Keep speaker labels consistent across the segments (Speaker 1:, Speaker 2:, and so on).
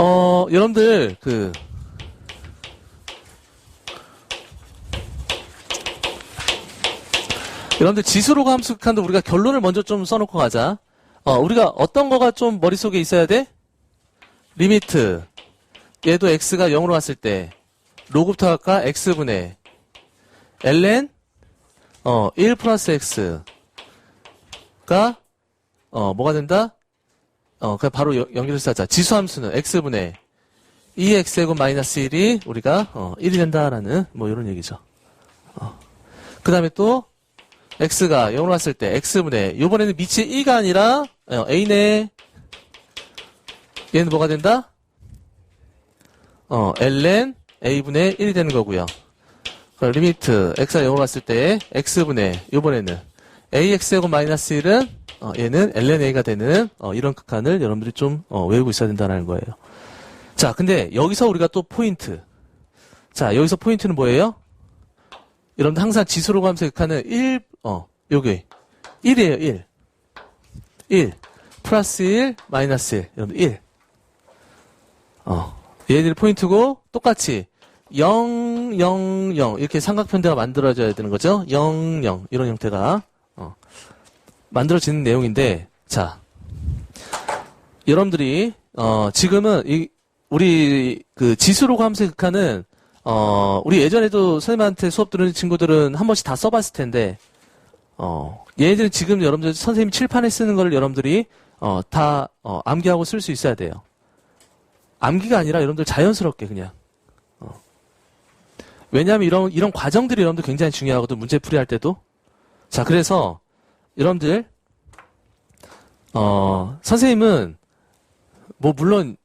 Speaker 1: 어, 여러분들, 그, 여러분들 지수로가 함수극한데 우리가 결론을 먼저 좀 써놓고 가자. 어, 우리가 어떤 거가 좀 머릿속에 있어야 돼? 리미트. 얘도 x가 0으로 갔을 때, 로그부터 할까? x분의 ln, 어, 1 플러스 x가, 어, 뭐가 된다? 어, 그냥 바로 여- 연결해서 하자. 지수함수는 x분의 2x제곱 마이너스 1이 우리가, 어, 1이 된다라는, 뭐, 이런 얘기죠. 어. 그 다음에 또, x가 0으로 갔을 때, x분의, 요번에는 밑이 2가 아니라, 어, a네. 얘는 뭐가 된다? 어, ln a분의 1이 되는 거고요. 그럼 리미트, x가 0으로 갔을 때, x분의, 요번에는, ax제곱 마이너스 1은, 어, 얘는 lna가 되는, 어, 이런 극한을 여러분들이 좀, 어, 외우고 있어야 된다는 거예요. 자, 근데 여기서 우리가 또 포인트. 자, 여기서 포인트는 뭐예요? 여러분들 항상 지수로 극한은 1, 어, 여기. 1이에요, 1. 1. 플러스 1, 마이너스 1. 여러분들 1. 어. 얘들 포인트고, 똑같이 0, 0, 0. 이렇게 삼각편대가 만들어져야 되는 거죠. 0, 0. 이런 형태가, 어. 만들어지는 내용인데, 자. 여러분들이, 어, 지금은 이, 우리 그 지수로 극한은 어, 우리 예전에도 선생님한테 수업 들은 친구들은 한 번씩 다 써봤을 텐데, 어, 얘네들은 지금 여러분들 선생님 칠판에 쓰는 걸 여러분들이, 어, 다, 어, 암기하고 쓸 수 있어야 돼요. 암기가 아니라 여러분들 자연스럽게 그냥. 어. 왜냐하면 이런, 이런 과정들이 여러분들 굉장히 중요하거든, 문제 풀이할 때도. 자, 그래서, 여러분들, 어, 선생님은, 뭐, 물론,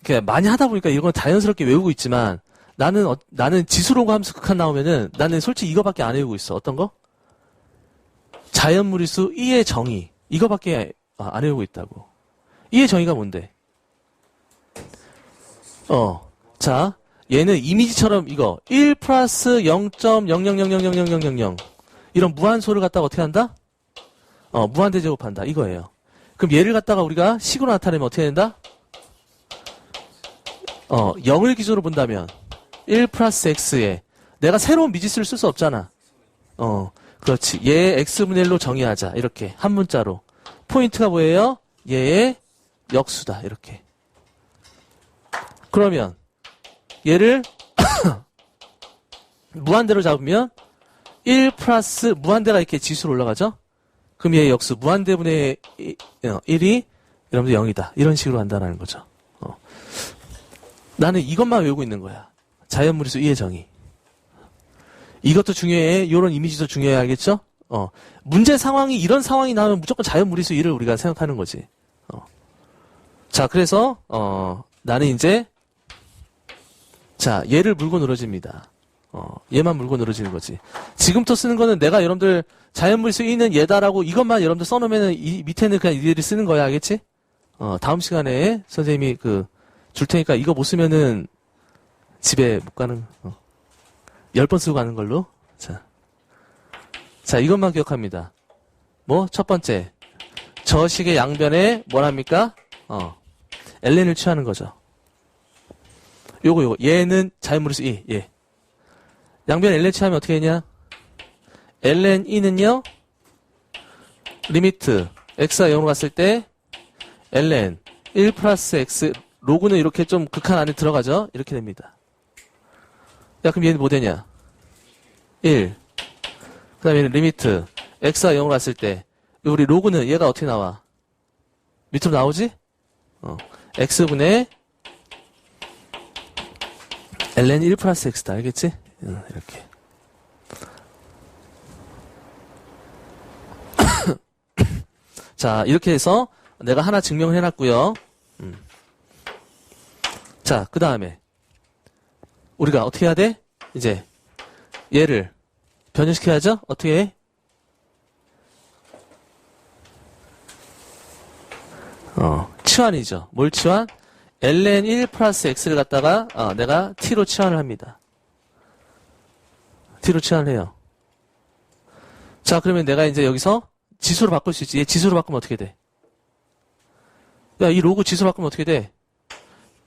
Speaker 1: 이렇게 많이 하다 보니까 이런 건 자연스럽게 외우고 있지만, 나는, 어- 나는 지수로가 함수 극한 나오면은 나는 솔직히 이거밖에 안 외우고 있어. 어떤 거? 자연무리수 2의 정의. 이거밖에 아, 안 외우고 있다고. 2의 정의가 뭔데? 어. 자, 얘는 이미지처럼 이거 1 플러스 0.00000000 이런 무한소를 갖다가 어떻게 한다? 어, 무한대 제곱한다. 이거예요. 그럼 얘를 갖다가 우리가 식으로 나타내면 어떻게 된다? 어, 0을 기준으로 본다면 1 플러스 x에 내가 새로운 미지수를 쓸 수 없잖아. 어, 그렇지. 얘 x분의 1로 정의하자. 이렇게 한 문자로. 포인트가 뭐예요? 얘의 역수다. 이렇게. 그러면 얘를 무한대로 잡으면 1 플러스 무한대가 이렇게 지수로 올라가죠? 얘의 역수 무한대분의 1이 여러분들 0이다. 이런 식으로 한다는 거죠. 어. 나는 이것만 외우고 있는 거야. 자연무리수 2의 정의. 이것도 중요해. 요런 이미지도 중요해. 알겠죠? 어. 문제 상황이 이런 상황이 나오면 무조건 자연무리수 2를 우리가 생각하는 거지. 어. 자, 그래서 어, 나는 이제 자, 얘를 물고 늘어집니다. 어, 얘만 물고 늘어지는 거지. 지금부터 쓰는 거는 내가 여러분들 자연물수 2는 얘다라고 이것만 여러분들 써놓으면 이 밑에는 그냥 이들이 쓰는 거야. 알겠지? 어, 다음 시간에 선생님이 그 줄 테니까 이거 못 쓰면은 집에 못 가는, 어. 10번 쓰고 가는 걸로. 자. 자, 이것만 기억합니다. 뭐, 첫 번째. 저식의 양변에 뭐랍니까? 어. ln을 취하는 거죠. 요거, 요거. 얘는 자연무리수 2, 예. 양변 ln 취하면 어떻게 되냐? ln 2는요, 리미트, x가 0으로 갔을 때, ln 1 플러스 x, 로그는 이렇게 좀 극한 안에 들어가죠? 이렇게 됩니다. 야, 그럼 얘는 뭐 되냐? 1. 그 다음에 리미트. x가 0으로 갔을 때, 우리 로그는 얘가 어떻게 나와? 밑으로 나오지? 어. x분의 ln 1 플러스 x다. 알겠지? 어, 이렇게. 자, 이렇게 해서 내가 하나 증명을 해놨고요. 음. 자, 그 다음에 우리가 어떻게 해야 돼? 이제 얘를 변형시켜야죠? 어떻게 해? 어, 치환이죠. 뭘 치환? ln 1 플러스 x를 갖다가 어, 내가 t로 치환을 합니다. T로 치환을 해요. 자, 그러면 내가 이제 여기서 지수로 바꿀 수 있지. 얘 지수로 바꾸면 어떻게 돼? 야, 이 로그 지수로 바꾸면 어떻게 돼?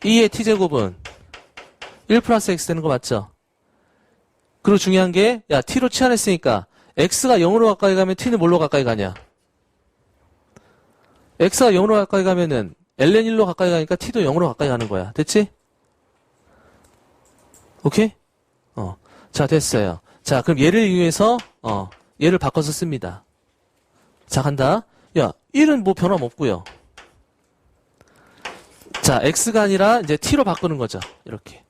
Speaker 1: 2의 t제곱은 1 플러스 x 되는 거 맞죠? 그리고 중요한 게, 야, t로 치환했으니까, x가 0으로 가까이 가면 t는 뭘로 가까이 가냐? x가 0으로 가까이 가면은, ln 1로 가까이 가니까 t도 0으로 가까이 가는 거야. 됐지? 오케이? 어. 자, 됐어요. 자, 그럼 얘를 이용해서, 어, 얘를 바꿔서 씁니다. 자, 간다. 야, 1은 뭐 변함 없고요. 자, x가 아니라 이제 t로 바꾸는 거죠. 이렇게.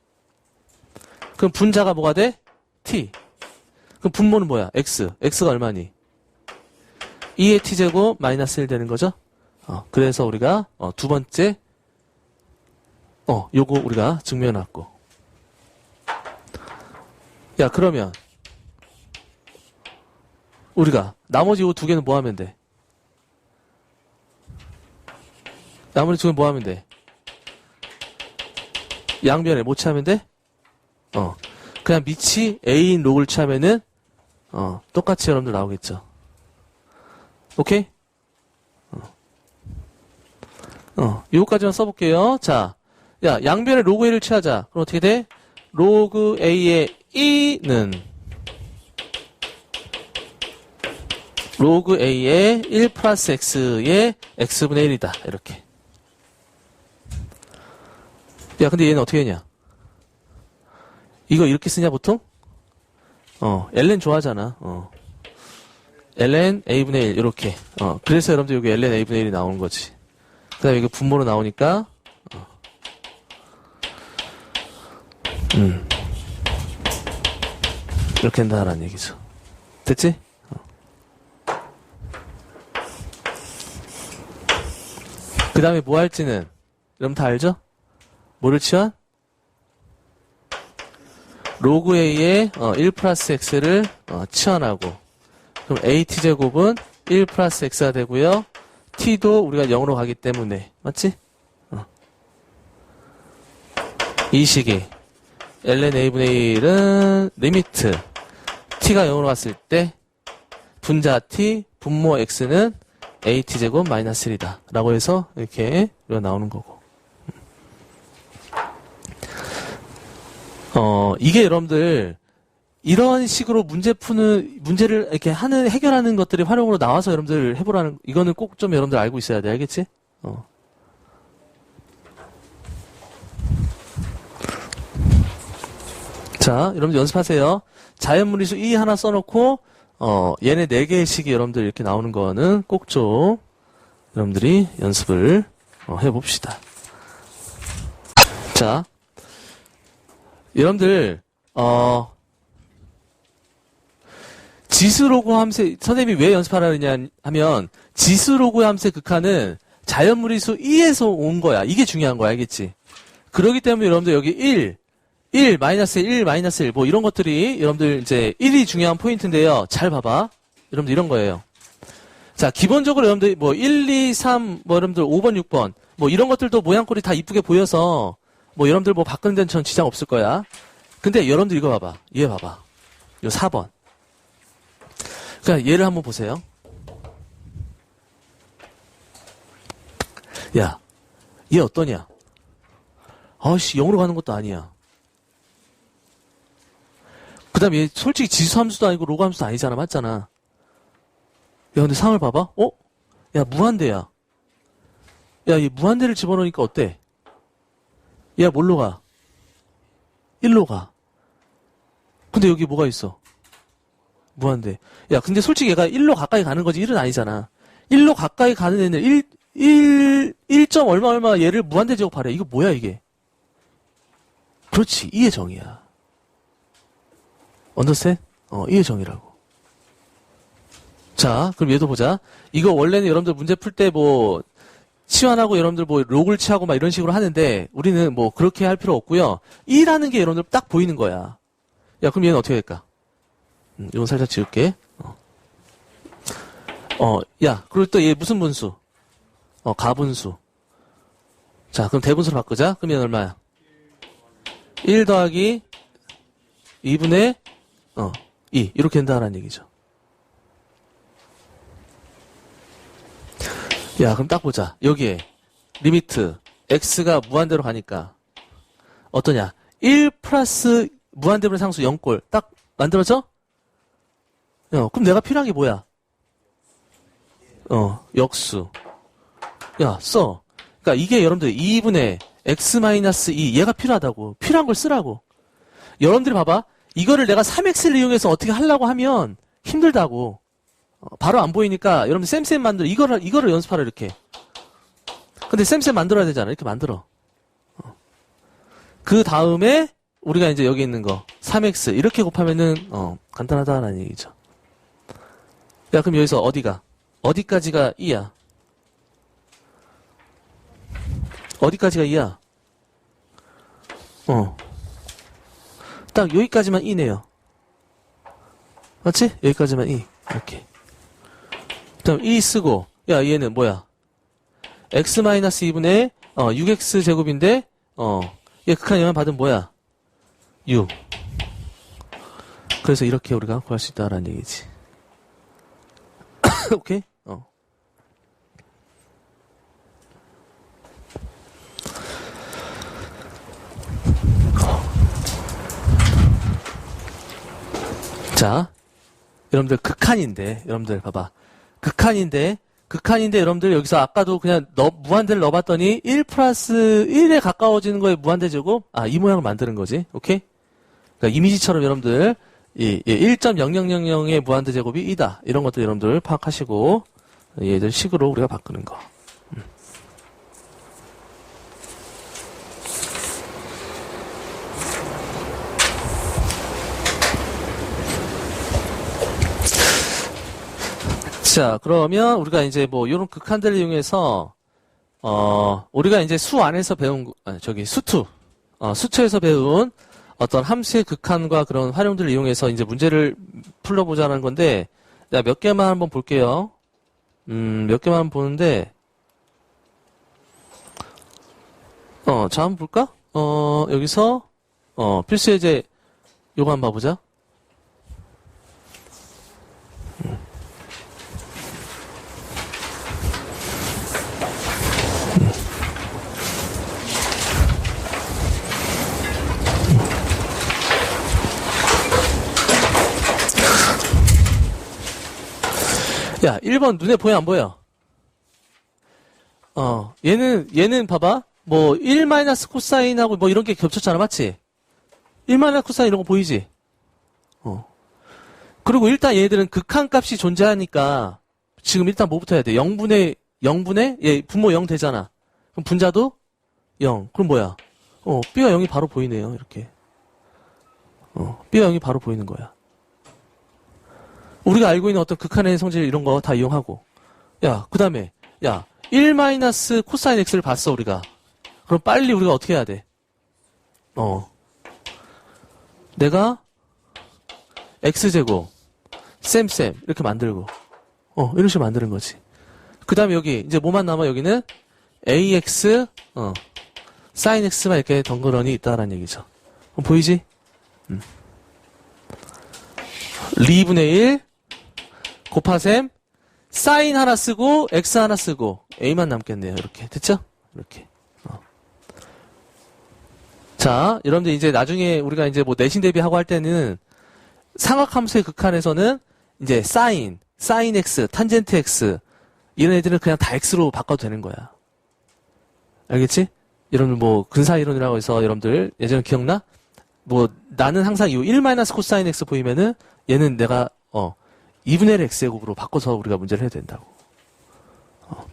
Speaker 1: 그럼 분자가 뭐가 돼? t. 그럼 분모는 뭐야? x. x가 얼마니? 2의 t제곱 마이너스 1 되는 거죠? 어, 그래서 우리가 어, 두 번째 어, 요거 우리가 증명해놨고. 야, 그러면 우리가 나머지 요두 개는 뭐 하면 돼? 나머지 두 개는 뭐 하면 돼? 양변에 뭐 취하면 돼? 어. 그냥 밑이 A인 록을 취하면은, 어, 똑같이 여러분들 나오겠죠. 오케이? 어. 어, 요거까지만 써볼게요. 자, 야, 양변에 로그 A를 취하자. 그럼 어떻게 돼? 로그 A의 2는 로그 A의 1 플러스 X의 X분의 1이다. 이렇게. 야, 근데 얘는 어떻게 했냐? 이거 이렇게 쓰냐, 보통? 어, ln 좋아하잖아. 어. ln a분의 1, 이렇게. 어, 그래서 여러분들 여기 ln a분의 1이 나오는 거지. 그 다음에 이거 분모로 나오니까, 어. 음. 이렇게 한다라는 얘기죠. 됐지? 그 다음에 뭐 할지는, 여러분 다 알죠? 뭐를 치환? 로그 어, 1 플러스 X를 어, 치환하고 그럼 AT제곱은 1 플러스 X가 되고요. T도 우리가 0으로 가기 때문에 맞지? 어. 이 식이 ln A분의 1은 리미트 T가 0으로 갔을 때 분자 T, 분모 X는 AT제곱 마이너스 1이다 라고 해서 이렇게 우리가 나오는 거고 어, 이게 여러분들, 이런 식으로 문제 푸는, 문제를 이렇게 하는, 해결하는 것들이 활용으로 나와서 여러분들 해보라는, 이거는 꼭 좀 여러분들 알고 있어야 돼. 알겠지? 어. 자, 여러분들 연습하세요. 자연무리수 E 하나 써놓고, 어, 얘네 네 개의 식이 여러분들 이렇게 나오는 거는 꼭 좀, 여러분들이 연습을 어, 해봅시다. 자, 여러분들 어 지수로그 함수 선생님이 왜 연습하라느냐 하면 지수로그 함수의 극한은 자연무리수 2에서 온 거야. 이게 중요한 거야. 알겠지? 그러기 때문에 여러분들 여기 1, 1, 마이너스 1, 마이너스 1, 뭐 이런 것들이 여러분들 이제 1이 중요한 포인트인데요. 잘 봐봐. 여러분들 이런 거예요. 자, 기본적으로 여러분들 뭐 1, 2, 3, 뭐 여러분들 5번, 6번, 뭐 이런 것들도 모양꼴이 다 이쁘게 보여서 뭐 여러분들 뭐 바꾸는 데는 전 지장 없을 거야. 근데 여러분들 이거 봐봐. 얘 봐봐. 요 4번. 그러니까 얘를 한번 보세요. 야, 얘 어떠냐? 아씨, 0으로 가는 것도 아니야. 그 다음에 얘 솔직히 지수 함수도 아니고 로그 함수도 아니잖아. 맞잖아. 야, 근데 상을 봐봐. 어? 야, 무한대야. 야, 이 무한대를 집어넣으니까 어때? 얘가 뭘로 가? 1로 가. 근데 여기 뭐가 있어? 무한대. 야, 근데 솔직히 얘가 1로 가까이 가는 거지 1은 아니잖아. 1로 가까이 가는 애는 1, 1, 1점 얼마 얼마 얘를 무한대 제곱하래. 이거 뭐야 이게? 그렇지. 이의 정의야. 언더스탠? 어, 이의 정의라고. 자, 그럼 얘도 보자. 이거 원래는 여러분들 문제 풀 때 뭐, 치환하고 여러분들 뭐 록을 치하고 막 이런 식으로 하는데 우리는 뭐 그렇게 할 필요 없고요. 2라는 게 여러분들 딱 보이는 거야. 야 그럼 얘는 어떻게 될까? 음, 이건 살짝 지울게. 어. 어, 야 그리고 또 얘 무슨 분수? 어, 가분수. 자 그럼 대분수로 바꾸자. 그럼 얘는 얼마야? 1 더하기 2분의 어, 2 이렇게 된다는 얘기죠. 야, 그럼 딱 보자. 여기에 리미트 x가 무한대로 가니까 어떠냐? 1 플러스 무한대분의 상수 0꼴 딱 만들어져? 어, 그럼 내가 필요한 게 뭐야? 어, 역수. 야, 써. 그러니까 이게 여러분들 2분의 x-2 얘가 필요하다고. 필요한 걸 쓰라고. 여러분들이 봐봐. 이거를 내가 3x를 이용해서 어떻게 하려고 하면 힘들다고. 어, 바로 안 보이니까 여러분들 쌤쌤 만들어. 이거를, 이거를 연습하라, 이렇게. 근데 쌤쌤 만들어야 되잖아. 이렇게 만들어. 어. 그 다음에 우리가 이제 여기 있는 거 3x 이렇게 곱하면은 어, 간단하다는 얘기죠. 야 그럼 여기서 어디가? 어디까지가 2야? 어디까지가 2야? 어. 딱 여기까지만 2네요. 맞지? 여기까지만 2. 이렇게. 그럼 2 쓰고 야 얘는 뭐야? x-2분의 어, 6x 제곱인데 어, 얘 극한 영향 받은 뭐야? 6. 그래서 이렇게 우리가 구할 수 있다라는 얘기지. 오케이? 어. 자, 여러분들 극한인데, 여러분들 봐봐. 극한인데, 극한인데 여러분들 여기서 아까도 그냥 넣- 무한대를 넣어봤더니 1 플러스 1에 가까워지는 거에 무한대 제곱? 아, 이 모양을 만드는 거지. 오케이? 그러니까 이미지처럼 여러분들 이, 1.0000의 무한대 제곱이 2다. 이런 것들 여러분들 파악하시고 얘들 식으로 우리가 바꾸는 거. 자, 그러면 우리가 이제 뭐 이런 극한들을 이용해서 어, 우리가 이제 수 안에서 배운 거- 아니, 저기 수투 어, 수투에서 배운 어떤 함수의 극한과 그런 활용들을 이용해서 이제 문제를 풀어보자는 건데, 자, 몇 개만 한번 볼게요. 음, 몇 개만 보는데, 어, 자, 한번 볼까? 어, 여기서, 어, 필수 예제, 요거 한번 봐보자. 야, 1번 눈에 보여, 안 보여? 어, 얘는, 얘는 봐봐. 뭐, 1 마이너스 코사인하고 뭐 이런 게 겹쳤잖아, 맞지? 1 마이너스 코사인 이런 거 보이지? 어. 그리고 일단 얘들은 극한 값이 존재하니까, 지금 일단 뭐부터 해야 돼? 0분의, 0분의? 얘, 분모 0 되잖아. 그럼 분자도 0. 그럼 뭐야? 어, B가 0이 바로 보이네요, 이렇게. 어, B가 0이 바로 보이는 거야. 우리가 알고 있는 어떤 극한의 성질 이런 거 다 이용하고. 야, 그 다음에, 야, 1 마이너스 코사인 x를 봤어, 우리가. 그럼 빨리 우리가 어떻게 해야 돼? 어. 내가 x제곱, 쌤쌤, 이렇게 만들고. 어, 이런 식으로 만드는 거지. 그 다음에 여기, 이제 뭐만 남아, 여기는 ax, 어, sin x만 이렇게 덩그러니 있다라는 얘기죠. 어, 보이지? 음. 리분의 1, 곱하셈, 사인 하나 쓰고, x 하나 쓰고, a만 남겠네요. 이렇게. 됐죠? 이렇게. 어. 자, 여러분들 이제 나중에 우리가 이제 뭐 내신 대비하고 할 때는 상악함수의 극한에서는 이제 사인, 사인 x, 탄젠트 x, 이런 애들은 그냥 다 x로 바꿔도 되는 거야. 알겠지? 여러분들 뭐 근사 이론이라고 해서 여러분들 예전에 기억나? 뭐 나는 항상 이1 마이너스 코사인 x 보이면은 얘는 내가 어 2분의 1 x의 곱으로 바꿔서 우리가 문제를 해야 된다고. 어,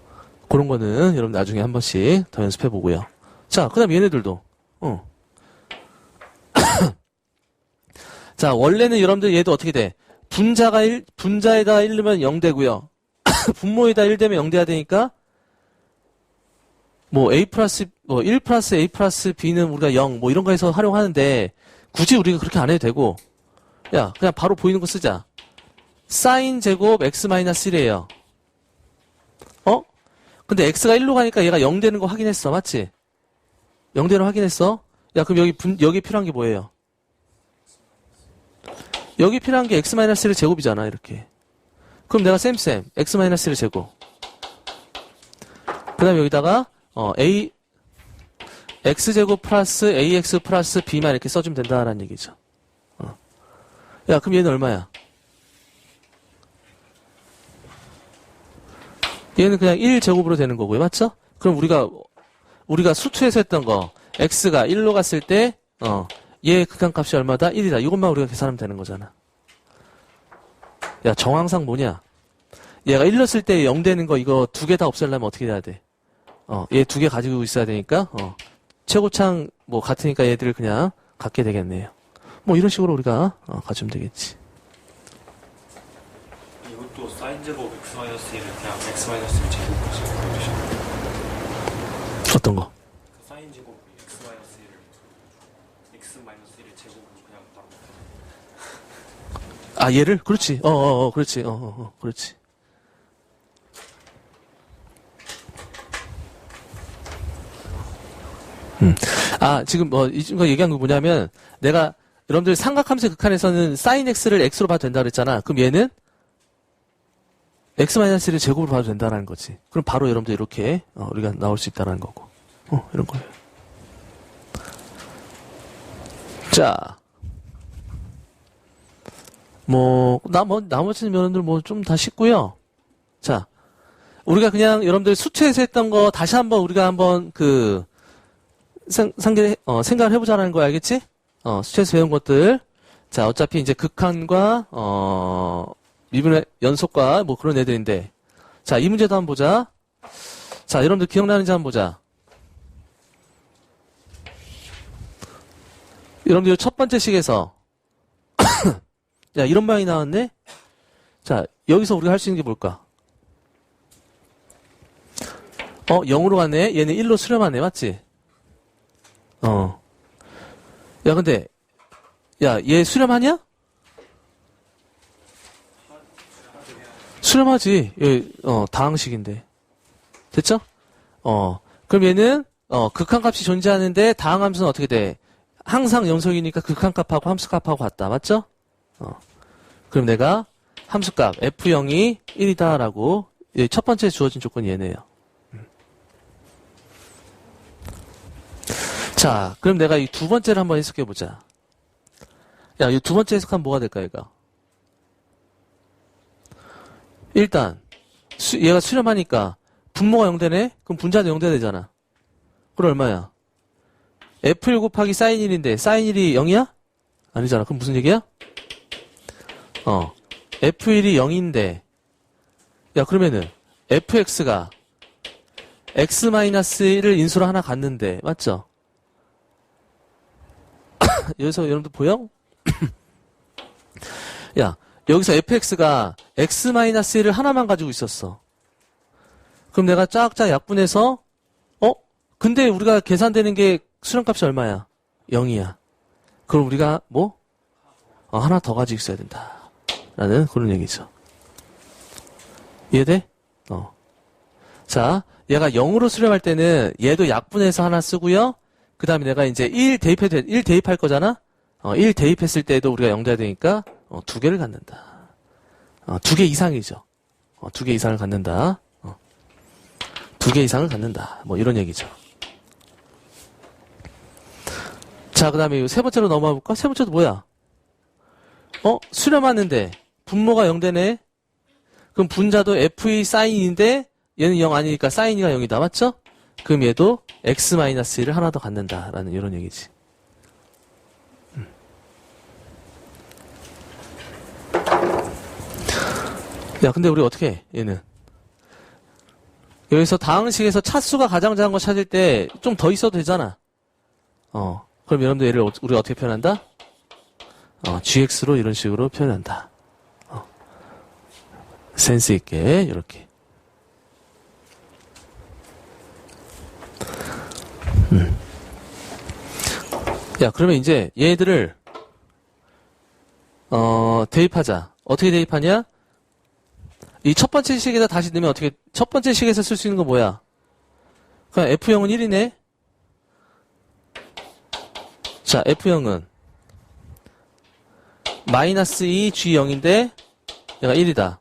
Speaker 1: 그런 거는 여러분 나중에 한 번씩 더 연습해 보고요. 자, 그 다음 얘네들도 어. 자, 원래는 여러분들 얘도 어떻게 돼? 분자가 1, 분자에다 1 넣으면 0 되고요. 분모에다 1 되면 0 돼야 되니까 뭐 a 플러스 뭐 1 플러스 a 플러스 b는 우리가 0 뭐 이런 거에서 활용하는데 굳이 우리가 그렇게 안 해도 되고 야 그냥 바로 보이는 거 쓰자 사인 제곱 x 마이너스 1이에요 어? 근데 x가 1로 가니까 얘가 0 되는 거 확인했어 맞지? 0 되는 거 확인했어 야 그럼 여기 분, 여기 필요한 게 뭐예요? 여기 필요한 게 x 마이너스 1 제곱이잖아 이렇게 그럼 내가 쌤쌤 x 마이너스 1 제곱 그 다음에 여기다가 어, a x제곱 플러스 ax 플러스 b만 이렇게 써주면 된다라는 얘기죠. 어. 야, 그럼 얘는 얼마야? 얘는 그냥 1제곱으로 되는 거고요. 맞죠? 그럼 우리가, 우리가 수투에서 했던 거, x가 1로 갔을 때, 어, 얘 극한값이 얼마다? 1이다. 이것만 우리가 계산하면 되는 거잖아. 야, 정황상 뭐냐? 얘가 1로 쓸 때 0 되는 거 이거 두 개 다 없애려면 어떻게 해야 돼? 어, 얘 두 개 가지고 있어야 되니까, 어, 최고창 뭐 같으니까 얘들을 그냥 갖게 되겠네요. 뭐 이런 식으로 우리가 어, 가지면 되겠지.
Speaker 2: 이것도 사인 제곱 x 마이너스 1을 그냥 x 마이너스 1 제곱까지 보여주시면
Speaker 1: 어떤 거?
Speaker 2: 그 사인 제곱 x 마이너스 1을 x 마이너스 1의 제곱으로 그냥 바로
Speaker 1: 아, 얘를? 그렇지. 어, 어, 어, 그렇지. 어, 어, 어, 그렇지. 음. 아, 지금 뭐, 이 친구가 얘기한 거 뭐냐면, 내가, 여러분들 삼각함수 극한에서는 사인 x를 x로 봐도 된다 그랬잖아. 그럼 얘는 x-1을 제곱으로 봐도 된다는 거지. 그럼 바로 여러분들 이렇게, 어, 우리가 나올 수 있다는 거고. 어, 이런 거예요. 자. 뭐, 나, 뭐, 나머지 면허들 뭐 좀 다 쉽고요. 자. 우리가 그냥 여러분들 수채에서 했던 거 다시 한번 우리가 한번 그, 생, 상계, 어, 생각을 해보자는 거 알겠지? 어, 수채에서 배운 것들. 자, 어차피 이제 극한과, 어, 미분의 연속과 뭐 그런 애들인데. 자, 이 문제도 한번 보자. 자, 여러분들 기억나는지 한번 보자. 여러분들 첫 번째 식에서 야, 이런 모양이 나왔네? 자, 여기서 우리가 할 수 있는 게 뭘까? 어, 0으로 가네? 얘는 1로 수렴하네, 맞지? 어. 야, 근데, 야, 얘 수렴하냐? 수렴하지. 얘, 어, 다항식인데. 됐죠? 어. 그럼 얘는, 어, 극한값이 존재하는데, 다항함수는 어떻게 돼? 항상 영속이니까 극한값하고 함수값하고 같다. 맞죠? 어. 그럼 내가 함수값 f0이 1이다라고 첫 번째 주어진 조건이 얘네요. 음. 자, 그럼 내가 이 두 번째를 한번 해석해 보자. 야, 이 두 번째 해석하면 뭐가 될까, 얘가? 일단, 수- 얘가 수렴하니까 분모가 0되네? 그럼 분자도 0돼 되잖아. 그럼 얼마야? f1 곱하기 사인 1인데 사인 1이 0이야? 아니잖아. 그럼 무슨 얘기야? 어. f1이 0인데 야 그러면은 fx가 x-1을 인수로 하나 갔는데 맞죠? 여기서 여러분들 보여? 야 여기서 fx가 x-1을 하나만 가지고 있었어. 그럼 내가 쫙쫙 약분해서 어? 근데 우리가 계산되는 게 수렴값이 얼마야? 0이야. 그럼 우리가 뭐? 어, 하나 더 가지고 있어야 된다. 라는 그런 얘기죠. 이해돼? 어. 자, 얘가 0으로 수렴할 때는 얘도 약분해서 하나 쓰고요. 그 다음에 내가 이제 1 대입해도, 1 대입할 거잖아? 어, 1 대입했을 때도 우리가 0 돼야 되니까, 어, 두 개를 갖는다. 어, 두 개 이상이죠. 어, 두 개 이상을 갖는다. 어. 두개 이상을 갖는다. 뭐 이런 얘기죠. 자, 그 다음에 세 번째로 넘어가 볼까? 세 번째도 뭐야? 어? 수렴하는데, 분모가 0되네? 그럼 분자도 F2 사인인데, 얘는 0 아니니까 사인이가 0이다. 맞죠? 그럼 얘도 X-1을 하나 더 갖는다. 라는 이런 얘기지. 야, 근데 우리 어떻게 해? 얘는. 여기서 다항식에서 차수가 가장 작은 거 찾을 때 좀 더 있어도 되잖아. 어. 그럼 여러분들 얘를 어- 우리가 어떻게 표현한다? 어, gx로 이런 식으로 표현한다. 어. 센스 있게 이렇게. 음. 야, 그러면 이제 얘들을 어, 대입하자. 어떻게 대입하냐? 이 첫 번째 식에다 다시 넣으면 어떻게 첫 번째 식에서 쓸 수 있는 거 뭐야? 그냥 f0은 1이네. 자, F0은 마이너스 2 G0인데 얘가 1이다.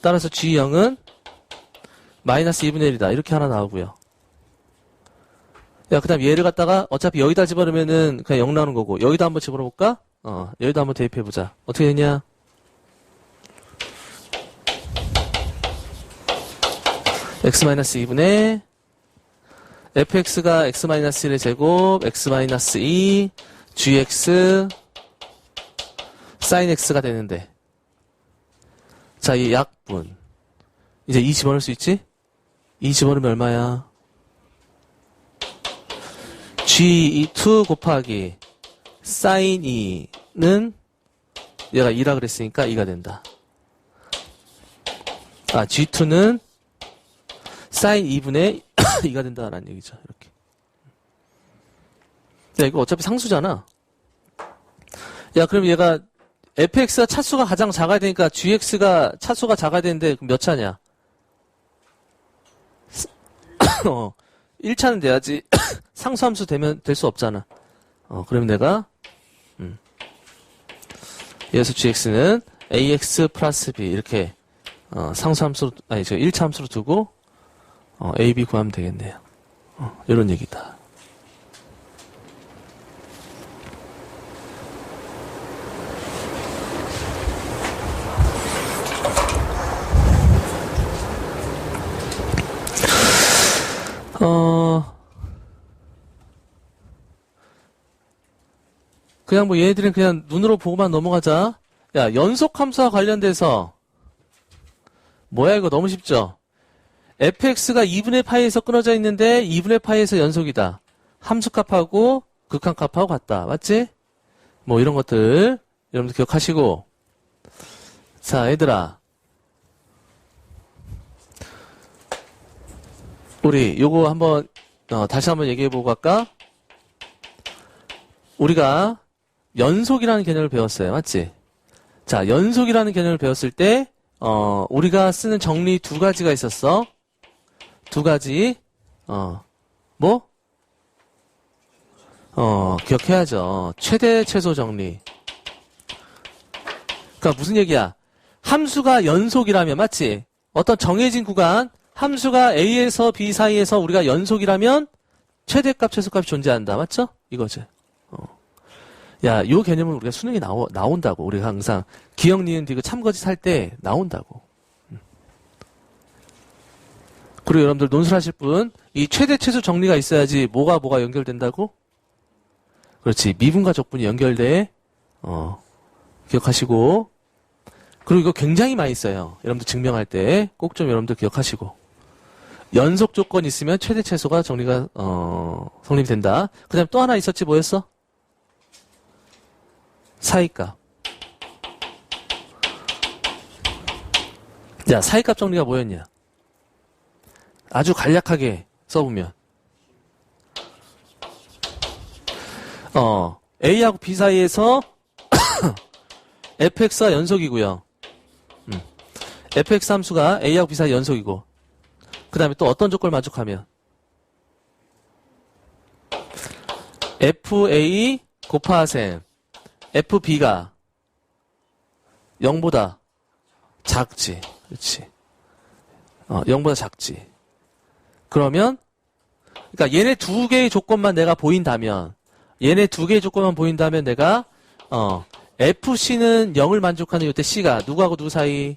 Speaker 1: 따라서 G0은 마이너스 2분의 1이다. 이렇게 하나 나오고요. 야, 그 다음 얘를 갖다가 어차피 여기다 집어넣으면은 그냥 0 나오는 거고, 여기다 한번 집어넣어볼까? 어, 여기다 한번 대입해보자. 어떻게 되냐? X-2분의 fx가 x-1의 제곱, x-2, gx, sin x가 되는데. 자, 이 약분. 이제 2 집어넣을 수 있지? 2 집어넣으면 얼마야? g2 곱하기 sin 2는 얘가 2라 그랬으니까 2가 된다. 아, g2는 sin 2분의 2가 된다라는 얘기죠. 이렇게. 야, 이거 어차피 상수잖아. 야, 그럼 얘가 fx가 차수가 가장 작아야 되니까 gx가 차수가 작아야 되는데 그럼 몇 차냐? 어, 1차는 돼야지 상수함수 되면 될 수 없잖아. 어, 그러면 내가 음. 여기서 gx는 ax 플러스 b 이렇게 어, 상수함수로 아니 저 1차 함수로 두고 어, a, b 구하면 되겠네요. 어, 이런 얘기다. 어, 그냥 뭐 얘네들은 그냥 눈으로 보고만 넘어가자. 야, 연속 함수와 관련돼서 뭐야 이거 너무 쉽죠? Fx가 2분의 파이에서 끊어져 있는데 2분의 파이에서 연속이다. 함수값하고 극한값하고 같다. 맞지? 뭐 이런 것들 여러분들 기억하시고 자 얘들아 우리 요거 한번 어, 다시 한번 얘기해보고 갈까? 우리가 연속이라는 개념을 배웠어요. 맞지? 자, 연속이라는 개념을 배웠을 때, 어, 우리가 쓰는 정리 두 가지가 있었어. 두 가지. 어, 뭐? 어, 기억해야죠. 최대 최소 정리. 그니까 무슨 얘기야? 함수가 연속이라면, 맞지? 어떤 정해진 구간, 함수가 A에서 B 사이에서 우리가 연속이라면, 최대값, 최소값이 존재한다. 맞죠? 이거지. 어. 야, 요 개념은 우리가 수능에 나오, 나온다고. 우리가 항상 기억, 니은, 디귿, 참거짓 할때 나온다고. 음. 그리고 여러분들 논술하실 분, 이 최대, 최소 정리가 있어야지 뭐가 뭐가 연결된다고? 그렇지. 미분과 적분이 연결돼. 어, 기억하시고. 그리고 이거 굉장히 많이 써요. 여러분들 증명할 때 꼭 좀 여러분들 기억하시고. 연속 조건 있으면 최대, 최소가 정리가, 어, 성립이 된다. 그 다음에 또 하나 있었지, 뭐였어? 사이값. 야, 사이값 정리가 뭐였냐? 아주 간략하게 써보면. 어, A하고 B 사이에서 fx가 연속이고요. 음. fx 함수가 A하고 B 사이 연속이고. 그 다음에 또 어떤 조건을 만족하면? fa 곱하셈 FB가 0보다 작지. 그렇지. 어, 0보다 작지. 그러면, 그러니까 얘네 두 개의 조건만 내가 보인다면, 얘네 두 개의 조건만 보인다면 내가, 어, FC는 0을 만족하는 이때 C가 누구하고 누구 사이?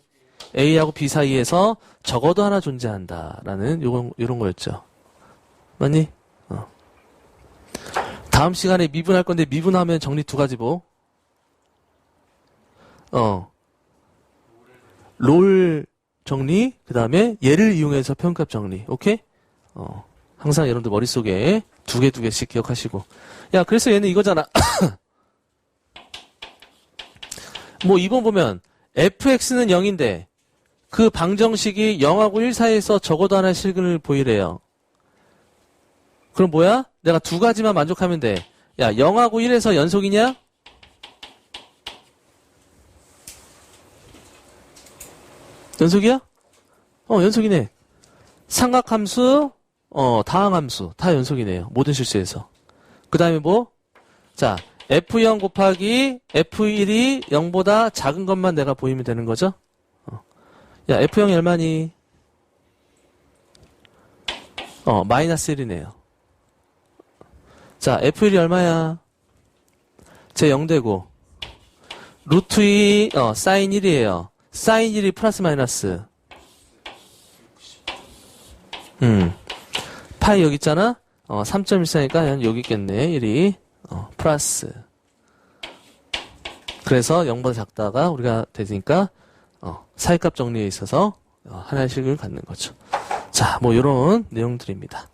Speaker 1: A하고 B 사이에서 적어도 하나 존재한다라는 요런, 요런 거였죠. 맞니? 어. 다음 시간에 미분할 건데 미분하면 정리 두 가지 뭐? 어. 롤 정리, 그 다음에 얘를 이용해서 평값 정리. 오케이? 어. 항상 여러분들 머릿속에 두 개, 두 개씩 기억하시고. 야, 그래서 얘는 이거잖아. 뭐, 이번 보면, fx는 0인데, 그 방정식이 0하고 1 사이에서 적어도 하나의 실근을 보이래요. 그럼 뭐야? 내가 두 가지만 만족하면 돼. 야, 0하고 1에서 연속이냐? 연속이야? 어, 연속이네. 삼각함수, 어, 다항함수, 다 연속이네요. 모든 실수에서. 그 다음에 뭐? 자, F0 곱하기 F1이 0보다 작은 것만 내가 보이면 되는 거죠? 어. 야, F0이 얼마니? 어, 마이너스 1이네요. 자, F1이 얼마야? 제 0되고, 루트 2, 어, 사인 1이에요. 사인 1이 플러스 마이너스. 음. 파이 여기 있잖아? 어, 3.14니까 여기 있겠네, 1이. 어, 플러스. 그래서 0보다 작다가 우리가 되니까, 어, 사이값 정리에 있어서, 어, 하나씩을 갖는 거죠. 자, 뭐, 요런 내용들입니다.